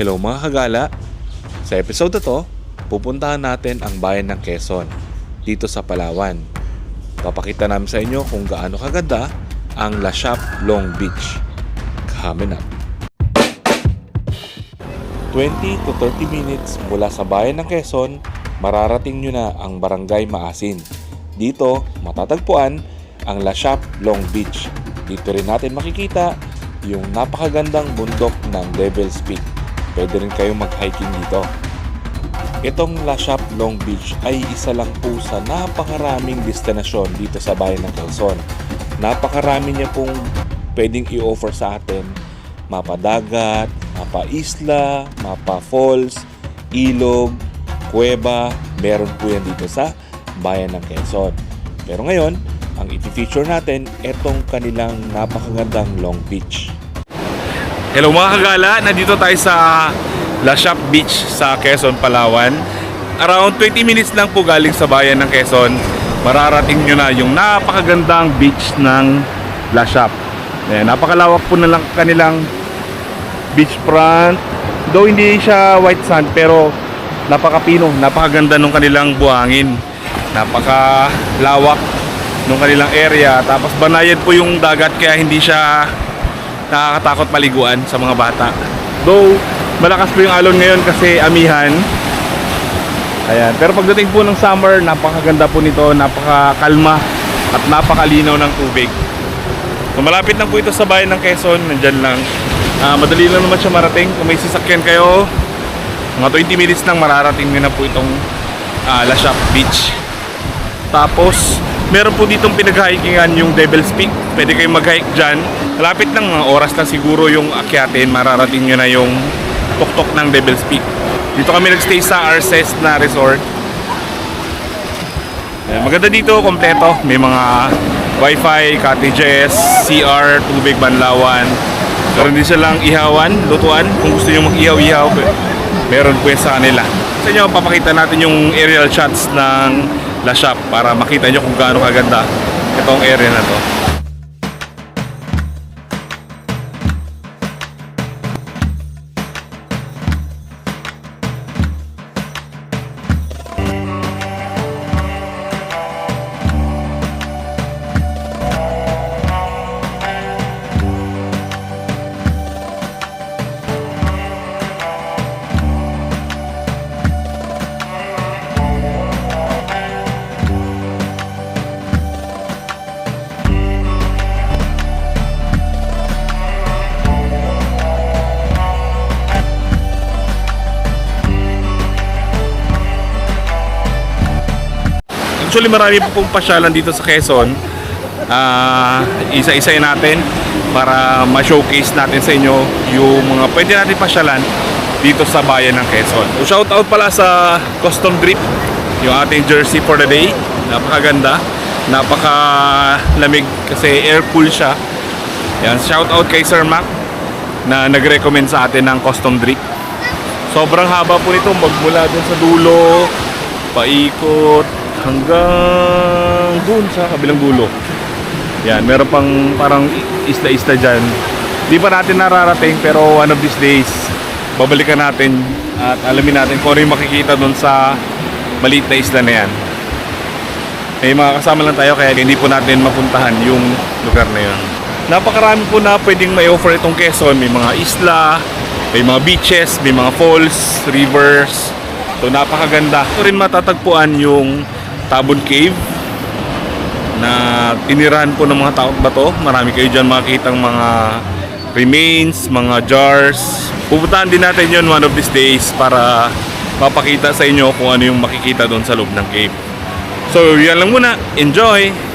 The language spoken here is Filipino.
Hello mga kagala! Sa episode na to, pupuntahan natin ang bayan ng Quezon, dito sa Palawan. Papakita namin sa inyo kung gaano kaganda ang La Shop Long Beach. Coming up! 20 to 30 minutes mula sa bayan ng Quezon, mararating nyo na ang Barangay Maasin. Dito, matatagpuan ang La Shop Long Beach. Dito rin natin makikita yung napakagandang bundok ng Devil's Peak. Pwede rin kayong mag-hiking dito. Itong La Shop Long Beach ay isa lang po sa napakaraming destinasyon dito sa bayan ng Quezon. Napakarami niya pong pwedeng i-offer sa atin. Mapa dagat, mapa isla, mapa falls, ilog, kuweba, meron po yan dito sa bayan ng Quezon. Pero ngayon, ang i-feature natin, itong kanilang napakagandang Long Beach. Hello mga kagala, nandito tayo sa La Shop Beach sa Quezon, Palawan. Around 20 minutes lang po galing sa bayan ng Quezon, mararating nyo na yung napakagandang beach ng La Shop. Ayan, napakalawak po na lang kanilang beachfront. Though hindi siya white sand pero napakapino, napakaganda nung kanilang buhangin. Napakalawak nung kanilang area. Tapos banayad po yung dagat kaya hindi siya nakakatakot paliguan sa mga bata. Though malakas po yung alon ngayon kasi amihan. Ayan. Pero pagdating po ng summer, napakaganda po nito, napakakalma at napakalinaw ng tubig. So, malapit lang po ito sa bayan ng Quezon, nandyan lang. Ah, madali lang naman siya marating. Kung may sasakyan kayo, mga 20 minutes lang mararating nyo na po itong ah, La Shop Beach. Tapos, meron po ditong pinag-hikingan yung Devil's Peak. Pwede kayong mag-hike dyan. Malapit lang, mga oras lang siguro yung akyatin. Mararating nyo na yung tuktok ng Devil's Peak. Dito kami nagstay sa Arces na resort. Maganda dito, kompleto. May mga wifi, cottages, CR, tubig, banlawan. Meron din silang ihawan, lutuan. Kung gusto nyo mag-ihaw-ihaw, meron po yan sa kanila. Sa inyo, papakita natin yung aerial shots ng La Shop para makita nyo kung gaano kaganda itong area na to. Actually, marami po pong pasyalan dito sa Quezon. Ah, isa-isay natin para ma-showcase natin sa inyo yung mga pwede natin pasyalan dito sa bayan ng Quezon. So, shout out pala sa Custom Drip, yung ating jersey for the day. Napakaganda, napakalamig kasi air cool siya. Yan, shout out kay Sir Mac na nag-recommend sa atin ng custom drip. Sobrang haba po nito magmula dun sa dulo, paikot hanggang dun sa kabilang dulo. Yan, meron pang parang isla-isla dyan. Di pa natin nararating pero one of these days babalikan natin at alamin natin kung ano yung makikita dun sa maliit na isla na yan. May mga kasama lang tayo kaya hindi po natin mapuntahan yung lugar na yun. Napakarami po na pwedeng may offer itong Quezon. May mga isla, may mga beaches, may mga falls, rivers. So napakaganda. Ito rin matatagpuan yung Tabon Cave na tinirahan po ng mga tao bato. Marami kayo dyan makikitang mga remains, mga jars. Pupuntahan din natin yun one of these days para mapakita sa inyo kung ano yung makikita doon sa loob ng cave. So yan lang muna. Enjoy!